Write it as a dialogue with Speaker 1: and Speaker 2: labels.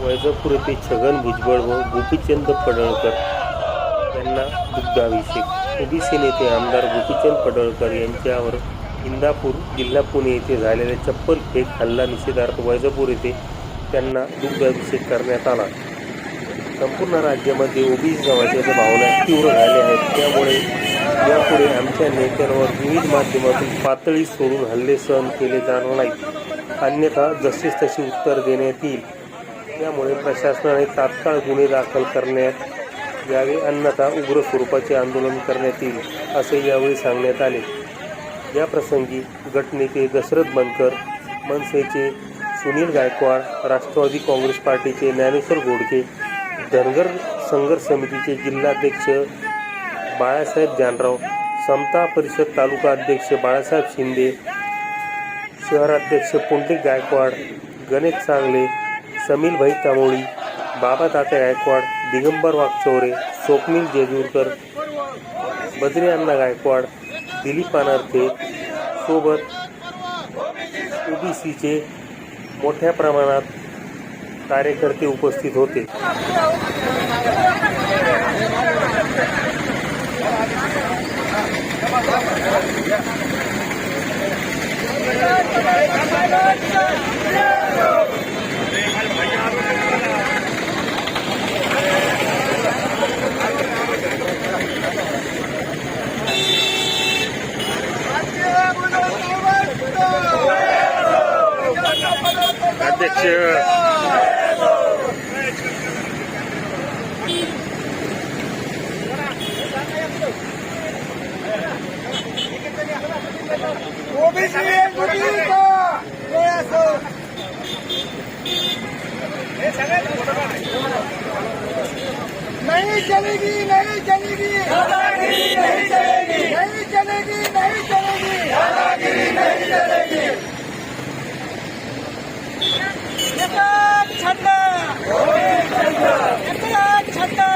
Speaker 1: वैजापूर येथे छगन भुजबळ व गोपीचंद पडळकर यांना दुग्धाभिषेक. ओबीसी नेते आमदार गोपीचंद पडळकर यांच्यावर इंदापूर जिल्हा पुणे येथे झालेल्या चप्पल फेक हल्ला निषेधार्थ वैजापूर येथे त्यांना दुग्धाभिषेक करण्यात आला. संपूर्ण राज्यामध्ये ओबीसी समाजाच्या भावना तीव्र झाल्या आहेत. त्यामुळे यापुढे आमच्या नेत्यांवर विविध माध्यमातून पातळी सोडून हल्ले सहन केले जाणार नाहीत. अन्यथा जशीच तशी उत्तर देण्यात येईल. त्यामुळे प्रशासनाने तात्काळ गुन्हे दाखल करण्यात यावे अन्यथा उग्र स्वरूपाचे आंदोलन करण्यात येईल असे यावेळी सांगण्यात आले. या प्रसंगी गटनेते दशरथ बनकर मनसेचे सुनील गायकवाड राष्ट्रवादी काँग्रेस पार्टीचे ज्ञानेश्वर घोडके धनगर संघर्ष समितीचे जिल्हाध्यक्ष बाळासाहेब जानराव समता परिषद तालुका अध्यक्ष बाळासाहेब शिंदे शहराध्यक्ष पुंडलिक गायकवाड गणेश चांगले समीलभाई तामोळी बाबा तात्या गायकवाड दिगंबर वाघचौरे स्वप्नील जेजूरकर बद्री अण्णा गायकवाड दिलीप अनार्थे सोबत ओबीसीचे मोठ्या प्रमाणात कार्यकर्ते उपस्थित होते अध्यक्ष.
Speaker 2: नहीं चलेगी नहीं चलेगी। नहीं चलेगी नहीं चलेगी। ঝান্ডা এক ঝান্ডা